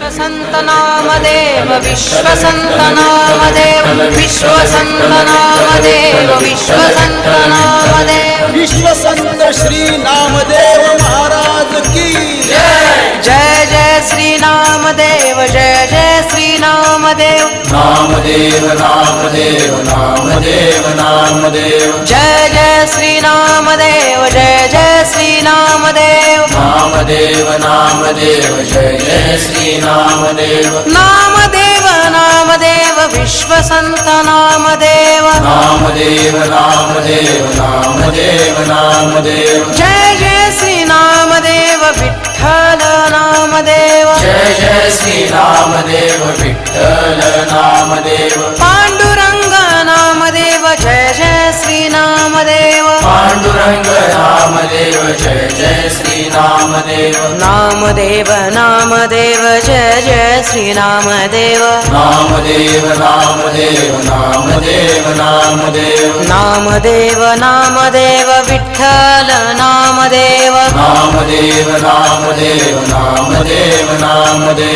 विश्वसंत नामदेव विश्वसंत नामदेव विश्वसंत नामदेव विश्वसंत नामदेव विश्वसंत श्री नामदेव महाराज की जय। जय श्री नामदेव जय जय श्री नामदेव नामदेव नामदेव नामदेव। नामदेव जय जय श्री नामदेव जय जय नामदेव नामदेव जय जय श्री नामदेव। नामदेव विश्वसंत नामदेव। नामदेव नामदेव नामदेव नामदेव। जय जय श्री नामदेव विठ्ठल नामदेव। जय जय श्री नामदेव विठ्ठल नामदेव। पांडुरंग नामदेव जय जय श्री नामदेव। पांडुरंग नामदेव जय जय श्री रामदेव नामदेव नामदेव जय जय श्री नामदेव। नामदेव नामदेव नामदेव नामदेव। नामदेव नामदेव विठ्ठल नामदेव। नामदेव नामदेव नामदेव नामदेव।